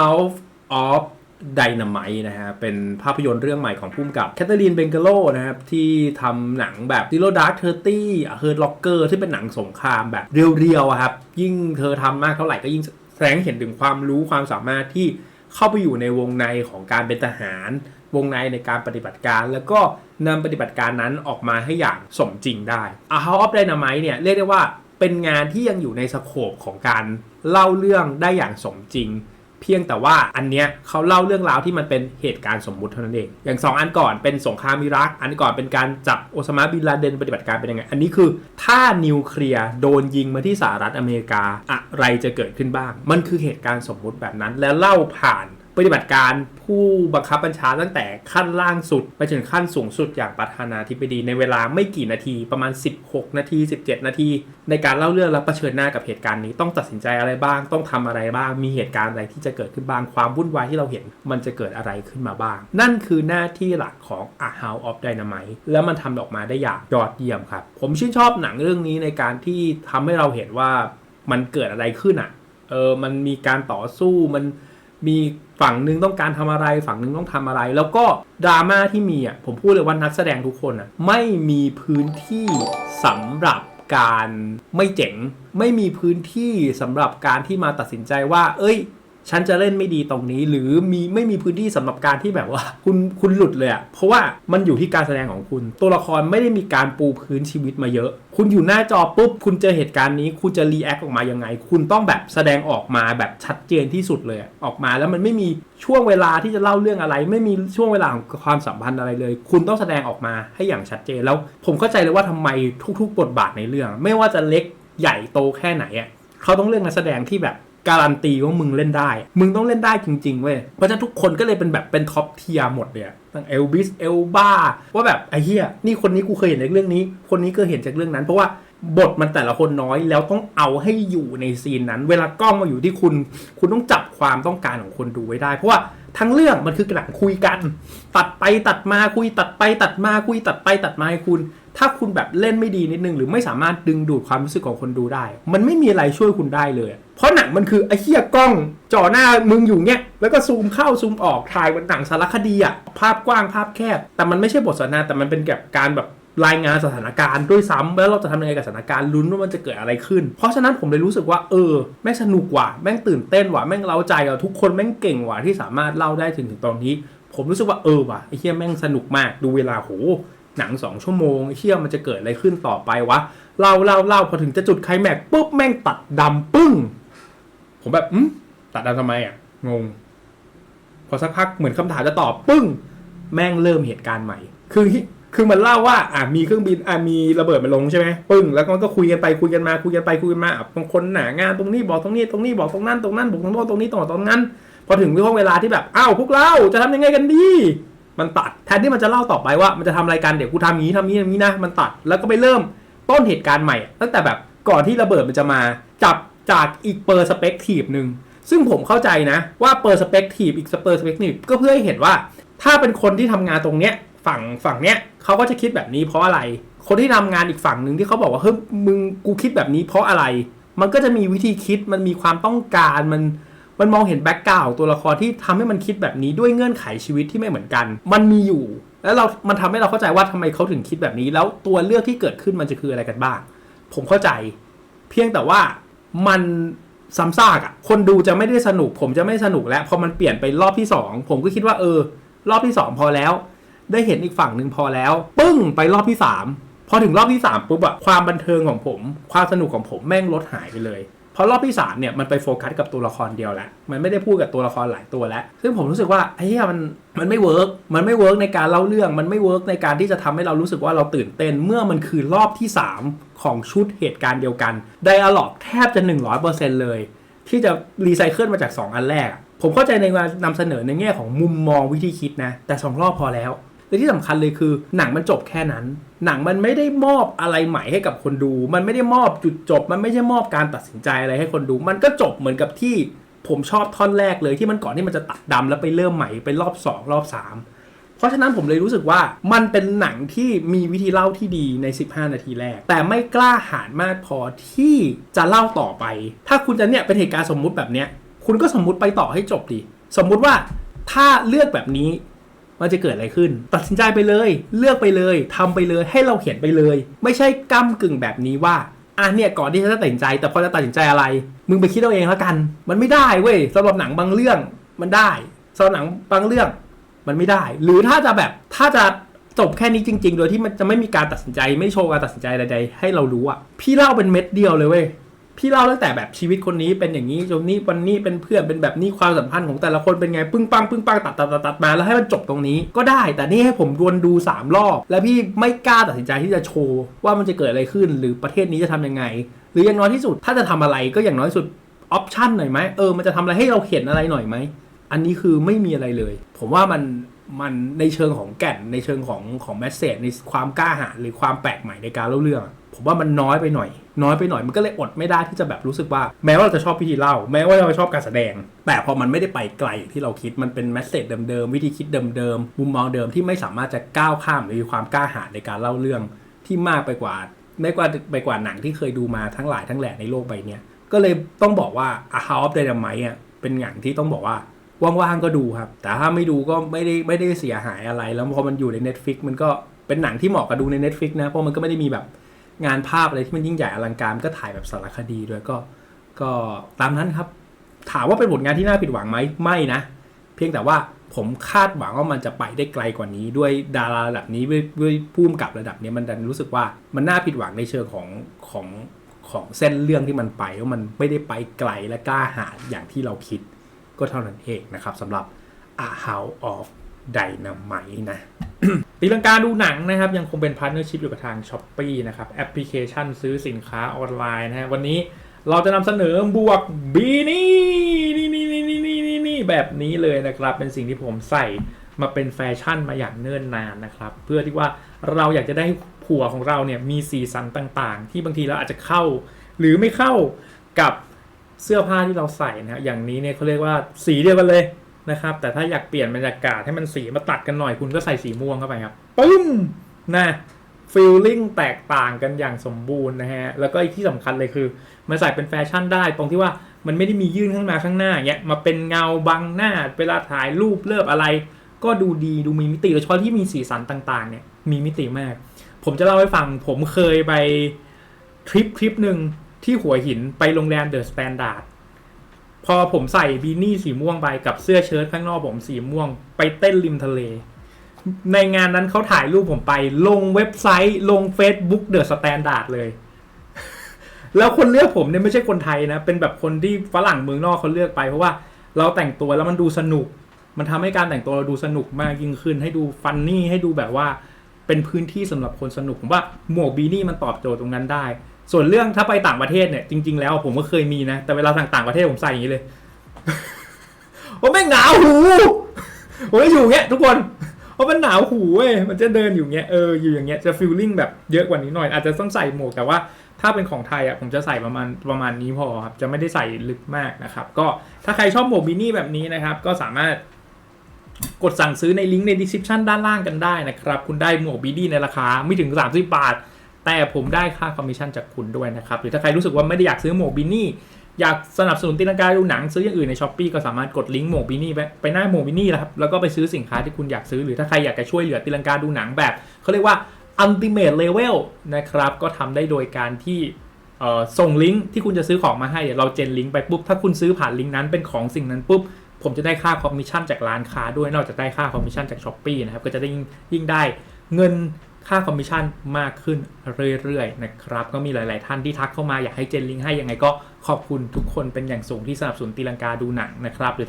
House of Dynamite นะฮะ เป็นภาพยนตร์เรื่องใหม่ของพุ่มกับแคทเธอรีนเบงเกโลนะครับ ที่ทำหนังแบบ Zero Dark Thirty เฮิร์ Locker ที่เป็นหนังสงครามแบบเรียวๆครับ ยิ่งเธอทำมากเท่าไหร่ก็ยิ่งแสดงเห็นถึงความรู้ความสามารถที่เข้าไปอยู่ในวงในของการเป็นทหาร วงในในการปฏิบัติการ แล้วก็นำปฏิบัติการนั้นออกมาให้อย่างสมจริงได้ A House of Dynamite เนี่ยเรียกได้ว่าเป็นงานที่ยังอยู่ในสโคปของการเล่าเรื่องได้อย่างสมจริง เพียงแต่ว่าอันเนี้ยเขาเล่าเรื่องราวที่มันเป็นเหตุการณ์สมมุติเท่านั้นเอง อย่าง 2 อันก่อนเป็นสงครามอิรัก อันก่อนเป็นการจับโอซามาบินลาเดนปฏิบัติการเป็นยังไง อันนี้คือถ้านิวเคลียร์โดนยิงมาที่สหรัฐอเมริกาอะไรจะเกิดขึ้นบ้าง มันคือเหตุการณ์สมมุติแบบนั้น แล้วเล่าผ่านปฏิบัติการ ผู้บังคับบัญชาตั้งแต่ขั้นล่างสุด ไปถึงขั้นสูงสุดอย่างประธานาธิบดีในเวลาไม่กี่นาทีประมาณ 16 นาที 17 นาที ในการเล่าเรื่องและเผชิญหน้ากับเหตุการณ์นี้ต้องตัดสินใจอะไรบ้าง ต้องทำอะไรบ้าง มีเหตุการณ์อะไรที่จะเกิดขึ้นบ้างความวุ่นวายที่เราเห็น มันจะเกิดอะไรขึ้นมาบ้าง นั่นคือหน้าที่หลักของ A House of Dynamite แล้วมันทำออกมาได้อย่างยอดเยี่ยมครับ ผมชื่นชอบหนังเรื่องนี้ในการที่ทำให้เราเห็นว่ามันเกิดอะไรขึ้นอะเออมันมีการต่อสู้มัน มีฝั่งหนึ่งต้องการทำอะไร ฝั่งหนึ่งต้องทำอะไร แล้วก็ดราม่าที่มีอะผมพูดเลยว่านักแสดงทุกคนอะไม่มีพื้นที่สำหรับการไม่เจ๋ง ไม่มีพื้นที่สำหรับการที่มาตัดสินใจว่า เอ้ย ฉันจะเล่นไม่ดีตรงนี้ หรือมีไม่มีพื้นที่สำหรับการที่แบบว่า คุณคุณหลุดเลยอะเพราะว่ามันอยู่ที่การแสดงของคุณ ตัวละครไม่ได้มีการปูพื้นชีวิตมาเยอะ คุณอยู่หน้าจอปุ๊บคุณเจอเหตุการณ์นี้ คุณจะรีแอคออกมายังไง คุณต้องแบบแสดงออกมาแบบชัดเจนที่สุดเลยออกมาแล้วมันไม่มีช่วงเวลาที่จะเล่าเรื่องอะไร ไม่มีช่วงเวลาของความสัมพันธ์อะไรเลย คุณต้องแสดงออกมาให้อย่างชัดเจนแล้ว ผมเข้าใจเลยว่าทำไมทุก ๆ บทบาทในเรื่อง ไม่ว่าจะเล็กใหญ่โตแค่ไหนอะเขาต้องเลือกนักแสดงที่แบบ การันตีว่ามึงเล่นได้ มึงต้องเล่นได้จริงๆเว้ย เพราะฉะนั้นทุกคนก็เลยเป็นแบบเป็นท็อปเทียหมดเลยตั้งเอลบิสเอลบ้าว่าแบบไอ้เหี้ยนี่คนนี้กูเคยเห็นจากเรื่องนี้ คนนี้ก็เห็นจากเรื่องนั้น เพราะว่าบทมันแต่ละคนน้อยแล้วต้องเอาให้อยู่ในซีนนั้น เวลากล้องมาอยู่ที่คุณ คุณต้องจับความต้องการของคนดูไว้ได้ เพราะว่าทั้งเรื่องมันคือหนังคุยกัน ตัดไปตัดมาคุยตัดไปตัดมาคุยตัดไปตัดมาให้คุณ ถ้าคุณแบบเล่นไม่ดีนิดนึง หรือไม่สามารถดึงดูดความรู้สึกของคนดูได้ มันไม่มีอะไรช่วยคุณได้เลย เพราะหนังมันคือไอ้เหี้ยกล้องจ่อหน้ามึงอยู่เนี้ยแล้วก็ซูมเข้าซูมออกถ่ายเป็นหนังสารคดีอะภาพกว้างภาพแคบ แต่มันไม่ใช่บทสนทนาแต่มันเป็นแบบการแบบรายงานสถานการณ์ด้วยซ้ำแล้วเราจะทำยังไงกับสถานการณ์ลุ้นว่ามันจะเกิดอะไรขึ้น เพราะฉะนั้นผมเลยรู้สึกว่าเออแม่งสนุกว่ะแม่งตื่นเต้นว่ะแม่งเล้าใจอะทุกคนแม่งเก่งว่ะที่สามารถเล่าได้ถึงถึงตอนนี้ ผมรู้สึกว่าเออว่ะไอ้เหี้ยแม่งสนุกมากดูเวลาโห หนังสองชั่วโมงเหี้ยมันจะเกิดอะไรขึ้นต่อไปวะเล่าเล่าเล่าพอถึงจะจุดไคลแม็กปุ๊บแม่งตัดดำปึ้ง ผมแบบอืมตัดดำทำไมอะ งง พอสักพักเหมือนคำถามจะตอบปึ้ง แม่งเริ่มเหตุการณ์ใหม่ คือคือมันเล่าว่าอะมีเครื่องบินอะมีระเบิดมาลงใช่ไหมปึ้งแล้วมันก็คุยกันไปคุยกันมาคุยกันไปคุยกันมาอะบางคนหนางานตรงนี้บอกตรงนี้ตรงนี้บอกตรงนั้นตรงนั้นบอกตรงโน้นตรงนี้ตรงตรงนั้น พอถึงช่วงเวลาที่แบบอ้าวพวกเราจะทำยังไงกันดี มันตัดแทนที่มันจะเล่าต่อไปว่ามันจะทำอะไรกันเดี๋ยวกูทำอย่างนี้ทำนี้ทำนี้นะมันตัดแล้วก็ไปเริ่มต้นเหตุการณ์ใหม่ ตั้งแต่แบบก่อนที่ระเบิดมันจะมาจับจากอีกเปอร์สเปกทีฟหนึ่งซึ่งผมเข้าใจนะว่าเปอร์สเปกทีฟอีกเปอร์สเปกทีฟก็เพื่อให้เห็นว่า ถ้าเป็นคนที่ทำงานตรงเนี้ยฝั่งฝั่งเนี้ยเขาก็จะคิดแบบนี้เพราะอะไร คนที่ทำงานอีกฝั่งหนึ่งที่เขาบอกว่าเฮ้ยมึงกูคิดแบบนี้เพราะอะไร มันก็จะมีวิธีคิดมันมีความต้องการมัน มันมองเห็นแบ็กกราวตัวละครที่ทำให้มันคิดแบบนี้ด้วยเงื่อนไขชีวิตที่ไม่เหมือนกัน มันมีอยู่ แล้วเรา มันทำให้เราเข้าใจว่าทำไมเขาถึงคิดแบบนี้ แล้วตัวเลือกที่เกิดขึ้นมันจะคืออะไรกันบ้าง ผมเข้าใจ เพียงแต่ว่ามันซ้ำซากอะคนดูจะไม่ได้สนุก ผมจะไม่สนุกแล้ว พอมันเปลี่ยนไปรอบที่สองผมก็คิดว่าเออ รอบที่สองพอแล้ว ได้เห็นอีกฝั่งหนึ่งพอแล้ว ปึ้งไปรอบที่สามพอถึงรอบที่สามปุ๊บอะความบันเทิงของผม ความสนุกของผมแม่งลดหายไปเลย เพราะรอบที่สามเนี่ยมันไปโฟกัสกับตัวละครเดียวแล้วมันไม่ได้พูดกับตัวละครหลายตัวแล้ว ซึ่งผมรู้สึกว่าไอ้เหี้ยมันมันไม่เวิร์กมันไม่เวิร์กในการเล่าเรื่อง มันไม่เวิร์กในการที่จะทำให้เรารู้สึกว่าเราตื่นเต้น เมื่อมันคือรอบที่ 3 ของชุดเหตุการณ์เดียวกันไดอะล็อกแทบจะ 100%เลย ที่จะรีไซเคิลมาจาก 2 อันแรก ผมเข้าใจในการนำเสนอในแง่ของมุมมองวิธีคิดนะ แต่ 2 รอบพอแล้ว และที่สำคัญเลยคือ หนังมันจบแค่นั้น หนังมันไม่ได้มอบอะไรใหม่ให้กับคนดู มันไม่ได้มอบจุดจบ มันไม่ใช่มอบการตัดสินใจอะไรให้คนดู มันก็จบเหมือนกับที่ผมชอบท่อนแรกเลยที่มันก่อนที่มันจะตัดดำแล้วไปเริ่มใหม่ไปรอบ 2 รอบ 3 เพราะฉะนั้นผมเลยรู้สึกว่ามันเป็นหนังที่มีวิธีเล่าที่ดีใน 15 นาทีแรก แต่ไม่กล้าหาญมากพอที่จะเล่าต่อไป ถ้าคุณจะเนี่ยเป็นเหตุการณ์สมมุติแบบเนี้ยคุณก็สมมุติไปต่อให้จบดิสมมุติว่าถ้าเลือกแบบนี้ มันจะเกิดอะไรขึ้น ตัดสินใจไปเลย เลือกไปเลยทำไปเลยให้เราเขียนไปเลย ไม่ใช่ก้ากึ่งแบบนี้ว่าอะเนี่ยก่อนที่จะตัดสินใจ แต่พอจะตัดสินใจอะไร มึงไปคิดเอาเองแล้วกัน มันไม่ได้เว้ยสำหรับหนังบางเรื่องมันได้สำหรับหนังบางเรื่องมันไม่ได้ หรือถ้าจะแบบถ้าจะจบแค่นี้จริง ๆ โดยที่มันจะไม่มีการตัดสินใจ ไม่โชว์การตัดสินใจใดๆให้เรารู้อะพี่เล่าเป็นเม็ดเดียวเลยเว้ย พี่เล่าตั้งแต่แบบชีวิตคนนี้เป็นอย่างนี้จนนี้วันนี้เป็นเพื่อนเป็นแบบนี้ความสัมพันธ์ของแต่ละคนเป็นไงปึ้งปังปึ้งปังตัดตัดตัดตัดมาแล้วให้มันจบตรงนี้ก็ได้ แต่นี่ให้ผมวนดูสามรอบ แล้วพี่ไม่กล้าตัดสินใจที่จะโชว์ ว่ามันจะเกิดอะไรขึ้น หรือประเทศนี้จะทำยังไง หรืออย่างน้อยที่สุดถ้าจะทำอะไรก็อย่างน้อยที่สุดออปชันหน่อยไหมเออมันจะทำอะไรให้เราเห็นอะไรหน่อยไหมอันนี้คือไม่มีอะไรเลย ผมว่ามัน มันในเชิงของแก่นในเชิงของของแมสเซจในความกล้าหาญหรือความแปลกใหม่ในการเล่าเรื่อง ผมว่ามันน้อยไปหน่อย น้อยไปหน่อยมันก็เลยอดไม่ได้ที่จะแบบรู้สึกว่า แม้ว่าเราจะชอบพิธีเล่า แม้ว่าเราจะชอบการแสดง แต่พอมันไม่ได้ไปไกลอย่างที่เราคิดมันเป็นแมสเซจเดิมๆวิธีคิดเดิมๆมุมมองเดิมที่ไม่สามารถจะก้าวข้ามหรือมีความกล้าหาญในการเล่าเรื่องที่มากไปกว่าไม่กว่าไปกว่าหนังที่เคยดูมาทั้งหลายทั้งแหล่ในโลกใบนี้ก็เลยต้องบอกว่า A House of Dynamite อะเป็นหนังที่ต้องบอกว่า ว่างๆก็ดูครับ แต่ถ้าไม่ดูก็ไม่ได้ไม่ได้เสียหายอะไร แล้วพอมันอยู่ใน Netflix มันก็เป็นหนังที่เหมาะกับดูใน Netflix นะ เพราะมันก็ไม่ได้มีแบบงานภาพอะไรที่มันยิ่งใหญ่อลังการก็ถ่ายแบบสารคดีด้วยก็ ก็ตามนั้นครับ ถามว่าเป็นผลงานที่น่าผิดหวังไหมไม่นะ เพียงแต่ว่าผมคาดหวังว่ามันจะไปได้ไกลกว่านี้ ด้วยดาราระดับนี้ด้วยด้วยผู้กำกับระดับนี้มันดันรู้สึกว่ามันน่าผิดหวังในเชิงของของของเส้นเรื่องที่มันไปว่ามันไม่ได้ไปไกลและกล้าหาญอย่างที่เราคิด ก็เท่านั้นเองนะครับสำหรับ A House of Dynamite นะตีลังกาดูหนังนะครับยังคงเป็นพาร์ทเนอร์ชิพอยู่กับทาง s h อ p e e นะครับแอปพลิเคชันซื้อสินค้าออนไลน์นะฮะวันนี้เราจะนำเสนอบวกบีนี่นี่นี่นี่นี่นี่นี่นี่แบบนี้เลยนะครับ เป็นสิ่งที่ผมใส่มาเป็นแฟชั่นมาอย่างเนิ่นนานนะครับ เพื่อที่ว่าเราอยากจะได้ผัวของเราเนี่ยมีสีสันต่างๆ ที่บางทีเราอาจจะเข้า หรือไม่เข้ากับ เสื้อผ้าที่เราใส่นะฮะอย่างนี้เนี่ยเขาเรียกว่าสีเดียวกันเลยนะครับ แต่ถ้าอยากเปลี่ยนบรรยากาศให้มันสีมาตัดกันหน่อยคุณก็ใส่สีม่วงเข้าไปครับปึ้มนะฟีลลิ่งแตกต่างกันอย่างสมบูรณ์นะฮะ แล้วก็อีกที่สำคัญเลยคือ มันใส่เป็นแฟชั่นได้ ตรงที่ว่ามันไม่ได้มียื่นข้างหน้าข้างหน้าอย่างเงี้ยมาเป็นเงาบังหน้า เวลาถ่ายรูปเลิบอะไร ก็ดูดีดูมีมิติโดยเฉพาะที่มีสีสันต่างๆ เนี่ยมีมิติมาก ผมจะเล่าให้ฟังผมเคยไปทริปทริปหนึ่ง ที่หัวหินไปโรงแรมเดอะสแตนดาร์ดพอผมใส่บีนี่สีม่วงไปกับเสื้อเชิ้ตข้างนอกผมสีม่วง ไปเต้นริมทะเล ในงานนั้นเขาถ่ายรูปผมไป ลงเว็บไซต์ ลง Facebook เดอะสแตนดาร์ดเลย แล้วคนเลือกผมเนี่ยไม่ใช่คนไทยนะ เป็นแบบคนที่ฝรั่งเมืองนอกเขาเลือกไปเพราะว่าเราแต่งตัวแล้วมันดูสนุก มันทำให้การแต่งตัวเราดูสนุกมากยิ่งขึ้น ให้ดูฟันนี่ให้ดูแบบว่าเป็นพื้นที่สำหรับคนสนุกผมว่าหมวกบีนี่มันตอบโจทย์ตรงนั้นได้ ส่วนเรื่องถ้าไปต่างประเทศเนี่ยจริง ๆ แล้วผมก็เคยมีนะ แต่เวลาต่างประเทศผมใส่อย่างนี้เลยโอ้แม่งหนาวหูโอ้ยอยู่เงี้ยทุกคนเพราะมันหนาวหูเว้ยมันจะเดินอยู่เงี้ยเอออยู่อย่างเงี้ยจะฟีลลิ่งแบบเยอะกว่านี้หน่อย อาจจะต้องใส่หมวกแต่ว่าถ้าเป็นของไทยอะผมจะใส่ประมาณประมาณนี้พอครับ จะไม่ได้ใส่ลึกมากนะครับ ก็ถ้าใครชอบหมวกบินี่แบบนี้นะครับ ก็สามารถกดสั่งซื้อในลิงก์ใน description ด้านล่างกันได้นะครับ คุณได้หมวกบีดี้ในราคาไม่ถึง 30 บาท แต่ผมได้ค่าคอมมิชชั่นจากคุณด้วยนะครับ หรือถ้าใครรู้สึกว่าไม่ได้อยากซื้อหมวกบินี่ อยากสนับสนุนตีลังกาดูหนังซื้ออย่างอื่นในช้อปปีก็สามารถกดลิงก์หมวกบินี่ไปไปหน้าหมวกบินี่แล้วครับแล้วก็ไปซื้อสินค้าที่คุณอยากซื้อหรือถ้าใครอยากจะช่วยเหลือตีลังกาดูหนังแบบเขาเรียกว่า ultimate level นะครับก็ทำได้โดยการที่ส่งลิงก์ที่คุณจะซื้อของมาให้เดี๋ยวเราเจนลิงก์ไปปุ๊บถ้าคุณซื้อผ่านลิงก์นั้นเป็นของสิ่งนั้นปุ๊บผมจะได้ค่าคอมมิชชั่นจากร้านค้าด้วยนอกจากได้ค่าคอมมิชชั่นจากช้อปปีนะครับก็จะได้ยิ่งได้เงิน ค่าคอมมิชชั่นมากขึ้นเรื่อยๆนะครับ ก็มีหลาย ๆ ท่านที่ทักเข้ามาอยากให้เจนลิงให้ยังไงก็ขอบคุณทุกคนเป็นอย่างสูงที่สนับสนุนตีลังกาดูหนังนะครับ หรือถ้า